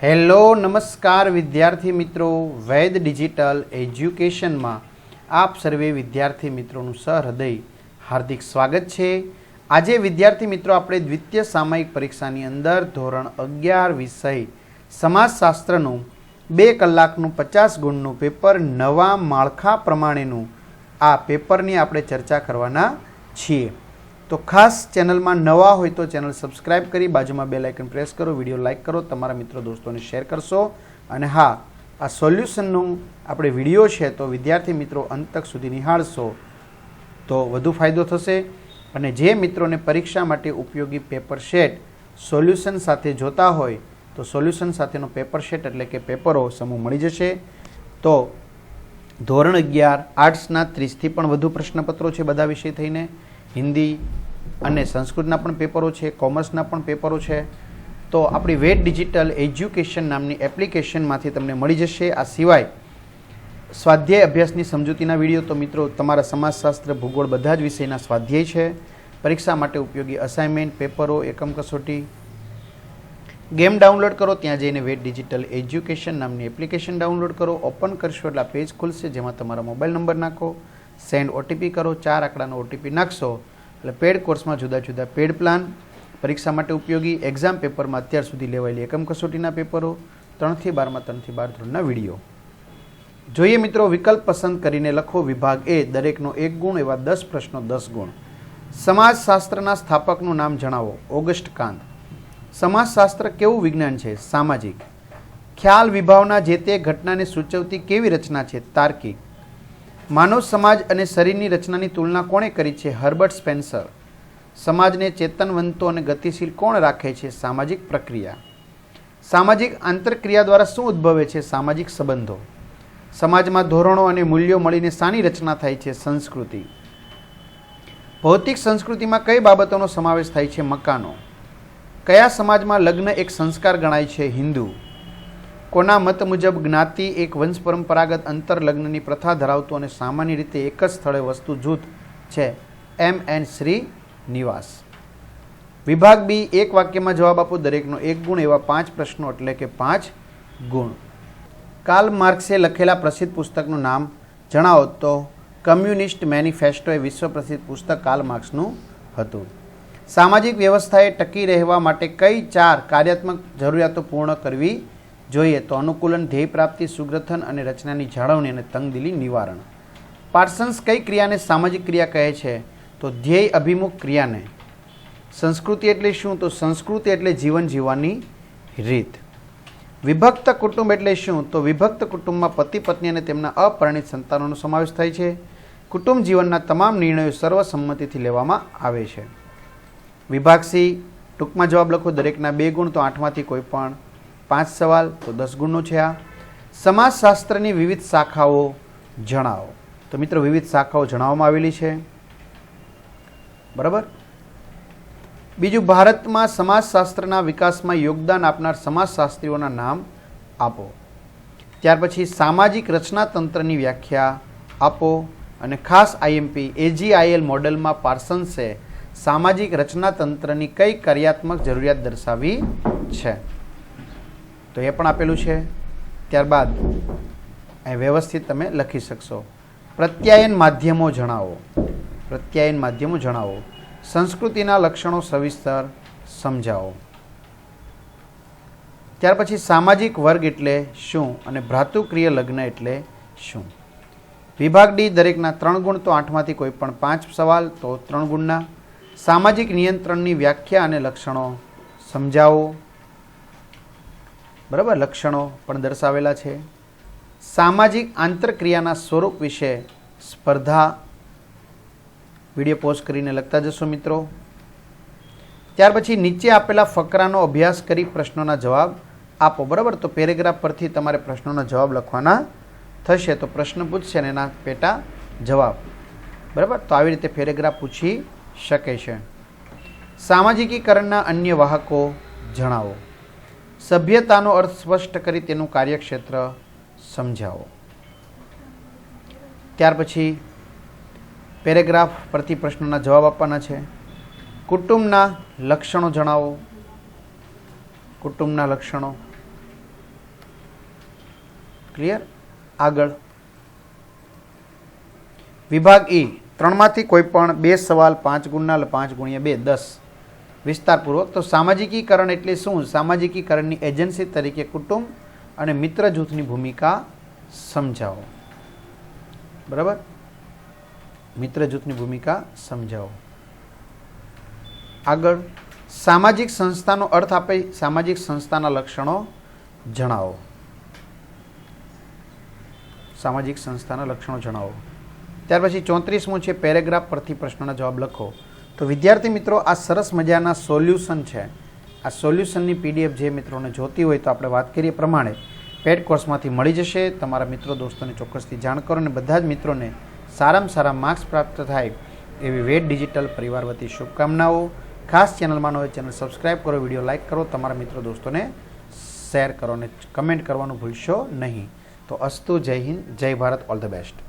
Hello, નમસ્કાર વિદ્યાર્થી મિત્રો. વૈદ ડિજિટલ એજ્યુકેશનમાં આપ સર્વે વિદ્યાર્થી મિત્રોનું સહૃદય, હાર્દિક સ્વાગત છે. આજે વિદ્યાર્થી મિત્રો આપણે દ્વિતીય સામયિક પરીક્ષાની અંદર ધોરણ અગિયાર વિષય સમાજશાસ્ત્રનું બે કલાકનું પચાસ ગુણનું પેપર નવા માળખા પ્રમાણેનું આ પેપરની આપણે ચર્ચા કરવાના છીએ. તો ખાસ ચેનલમાં નવા હોય તો ચેનલ સબસ્ક્રાઇબ કરી બાજુમાં બે લાઇકન પ્રેસ કરો, વીડિયો લાઇક કરો, તમારા મિત્રો દોસ્તોને શેર કરશો. અને હા, આ સોલ્યુશનનું આપણે વીડિયો છે તો વિદ્યાર્થી મિત્રો અંત તક સુધી નિહાળશો. તો વધુ ફાયદો થશે અને જે મિત્રોને પરીક્ષા માટે ઉપયોગી પેપર શેટ સોલ્યુશન સાથે જોતા હોય, તો સોલ્યુશન સાથેનો પેપર શેટ એટલે કે પેપરો સમૂહ મળી જશે. તો ધોરણ અગિયાર, આર્ટ્સના ત્રીસથી પણ વધુ પ્રશ્નપત્રો છે બધા વિષય થઈને. હિન્દી અને સંસ્કૃતના પણ પેપરો છે, કોમર્સના પણ પેપરો છે. તો આપણી વેટ ડિજિટલ એજ્યુકેશન નામની એપ્લિકેશનમાંથી તમને મળી જશે. આ સિવાય સ્વાધ્યાય અભ્યાસની સમજૂતીના વીડિયો તો મિત્રો તમારા સમાજશાસ્ત્ર, ભૂગોળ બધા જ વિષયના સ્વાધ્યાય છે. પરીક્ષા માટે ઉપયોગી અસાઇનમેન્ટ પેપરો, એકમ કસોટી. ગેમ ડાઉનલોડ કરો, ત્યાં જઈને વેટ ડિજિટલ એજ્યુકેશન નામની એપ્લિકેશન ડાઉનલોડ કરો. ઓપન કરશો એટલે પેજ ખુલશે, જેમાં તમારો મોબાઈલ નંબર નાખો. સેન્ડ ઓટીપી કરો, ચાર આંકડાનો ઓટીપી નાખશો. એટલે પેડ કોર્સમાં જુદા જુદા પેડ પ્લાન પરીક્ષા માટે ઉપયોગી એક્ઝામ પેપરમાં અત્યાર સુધી લેવાયેલી એકમ કસોટીના પેપરો, ત્રણથી બારમાં, ત્રણથી બાર ધોરણના વીડિયો. જોઈએ મિત્રો, વિકલ્પ પસંદ કરીને લખો વિભાગ એ, દરેકનો એક ગુણ એવા દસ પ્રશ્નો, દસ ગુણ. સમાજશાસ્ત્રના સ્થાપકનું નામ જણાવો, ઓગસ્ટ કાંત. સમાજશાસ્ત્ર કેવું વિજ્ઞાન છે? સામાજિક. ખ્યાલ વિભાવના જે તે ઘટનાને સૂચવતી કેવી રચના છે? તાર્કિક. માનવ સમાજ અને શરીરની રચનાની તુલના કોણે કરી છે હર્બર્ટ સ્પેન્સર? સમાજને ચેતનવંતો અને ગતિશીલ કોણ રાખે છે સામાજિક પ્રક્રિયા? સામાજિક આંતરક્રિયા દ્વારા શું ઉદ્ભવે છે સામાજિક સંબંધો? સમાજમાં ધોરણો અને મૂલ્યો મળીને શાની રચના થાય છે સંસ્કૃતિ? ભૌતિક સંસ્કૃતિમાં કઈ બાબતોનો સમાવેશ થાય છે મકાનો? કયા સમાજમાં લગ્ન એક સંસ્કાર ગણાય છે હિન્દુ? કોના મત મુજબ જ્ઞાતિ એક વંશ પરંપરાગત અંતર લગ્નની પ્રથા ધરાવતું અને સામાન્ય રીતે એક જ સ્થળે વસ્તુ જૂથ છે? એમ એન શ્રી નિવાસ. વિભાગ બી, એક વાક્યમાં જવાબ આપો. દરેકનો એક ગુણ એવા પાંચ પ્રશ્નો એટલે કે પાંચ ગુણ. કાર્લ માર્ક્સે લખેલા પ્રસિદ્ધ પુસ્તકનું નામ જણાવો તો કમ્યુનિસ્ટ મેનિફેસ્ટો એ વિશ્વ પ્રસિદ્ધ પુસ્તક કાર્લ માર્ક્સનું હતું. સામાજિક વ્યવસ્થાએ ટકી રહેવા માટે કઈ ચાર કાર્યાત્મક જરૂરિયાતો પૂર્ણ કરવી જોઈએ તો અનુકૂલન, ધ્યેય પ્રાપ્તિ, સુગ્રથન અને રચનાની જાળવણી અને તંગદિલી નિવારણ. પાર્સન્સ કઈ ક્રિયાને સામાજિક ક્રિયા કહે છે? તો ધ્યેય અભિમુખ ક્રિયાને. સંસ્કૃતિ એટલે શું? તો સંસ્કૃતિ એટલે જીવન જીવવાની રીત. વિભક્ત કુટુંબ એટલે શું? તો વિભક્ત કુટુંબમાં પતિ, પત્ની અને તેમના અપરિણિત સંતાનોનો સમાવેશ થાય છે. કુટુંબ જીવનના તમામ નિર્ણયો સર્વસંમતિથી લેવામાં આવે છે. વિભાગ સી, ટૂંકમાં જવાબ લખો. દરેકના બે ગુણ તો આઠમાંથી કોઈ પણ પાંચ સવાલ, તો દસ ગુણનો છે આ. સમાજશાસ્ત્રની વિવિધ શાખાઓ જણાવો. તો મિત્રો, વિવિધ શાખાઓ જણાવવામાં આવેલી છે. બરાબર? બીજું, ભારતમાં સમાજશાસ્ત્રના વિકાસમાં યોગદાન આપનાર સમાજશાસ્ત્રીઓના નામ આપો. ત્યાર પછી, સામાજિક રચનાતંત્રની વ્યાખ્યા આપો અને ખાસ આઈએમપી, એજીઆઈએલ મોડેલમાં પાર્સન્સે સામાજિક રચનાતંત્રની કઈ કાર્યાત્મક જરૂરિયાત દર્શાવી છે? તો એ પણ આપેલું છે. ત્યારબાદ અહીં વ્યવસ્થિત તમે લખી શકશો. પ્રત્યાયન માધ્યમો જણાવો. પ્રત્યાયન માધ્યમો જણાવો. સંસ્કૃતિના લક્ષણો સવિસ્તર સમજાવો. ત્યાર પછી સામાજિક વર્ગ એટલે શું અને ભ્રાતૃક્રિય લગ્ન એટલે શું? વિભાગ ડી દરેકના ત્રણ ગુણ તો આઠમાંથી કોઈ પણ પાંચ સવાલ તો ત્રણ ગુણના. સામાજિક નિયંત્રણની વ્યાખ્યા અને લક્ષણો સમજાવો. બરાબર? લક્ષણો પણ દર્શાવેલા છે. સામાજિક આંતરક્રિયાના સ્વરૂપ વિશે સ્પર્ધા વીડિયો પોસ્ટ કરીને લખતા જશો મિત્રો. ત્યાર પછી નીચે આપેલા ફકરાનો અભ્યાસ કરી પ્રશ્નોના જવાબ આપો. બરાબર? તો પેરેગ્રાફ પરથી તમારે પ્રશ્નોના જવાબ લખવાના થશે. તો પ્રશ્ન પૂછશે અને એના પેટા જવાબ. બરાબર? તો આવી રીતે પેરેગ્રાફ પૂછી શકે છે. સામાજિકીકરણના અન્ય વાહકો જણાવો. સભ્યતાનો અર્થ સ્પષ્ટ કરી તેનું કાર્યક્ષેત્ર સમજાવો. ત્યાર પછી પેરેગ્રાફ પરથી પ્રશ્નોના જવાબ આપવાના છે. કુટુંબના લક્ષણો જણાવો. કુટુંબના લક્ષણો. ક્લિયર આગળ. વિભાગ ઈ, ત્રણમાંથી કોઈ પણ બે સવાલ પાંચ ગુણના પાંચ ગુણ્યા બે, દસ. વિસ્તારપૂર્વક. તો સામાજિકીકરણ એટલે શું? સામાજિકીકરણની એજન્સી તરીકે કુટુંબ અને મિત્ર જૂથની ભૂમિકા સમજાવો. બરાબર? મિત્ર જૂથની ભૂમિકા સમજાવો. આગળ, સામાજિક સંસ્થાનો અર્થ આપે, સામાજિક સંસ્થાના લક્ષણો જણાવો. સામાજિક સંસ્થાના લક્ષણો જણાવો. ત્યાર પછી ચોત્રીસમું છે, પેરેગ્રાફ પરથી પ્રશ્નના જવાબ લખો. તો વિદ્યાર્થી મિત્રો, આ સરસ મજાના સોલ્યુશન છે. આ સોલ્યુશનની પીડીએફ જે મિત્રોને જોતી હોય તો આપણે વાત કરીએ પ્રમાણે. પેડ કોર્સમાંથી મળી જશે. તમારા મિત્રો દોસ્તોને ચોક્કસથી જાણ કરો અને બધા જ મિત્રોને સારામાં સારા માર્ક્સ પ્રાપ્ત થાય એવી વેદ ડિજિટલ પરિવાર વતી શુભકામનાઓ. ખાસ ચેનલમાં હોય ચેનલ સબસ્ક્રાઇબ કરો વીડિયો લાઇક કરો, તમારા મિત્રો દોસ્તોને શેર કરો અને કમેન્ટ કરવાનું ભૂલશો નહીં. તો અસ્તુ જય હિન્દ, જય ભારત ઓલ ધ બેસ્ટ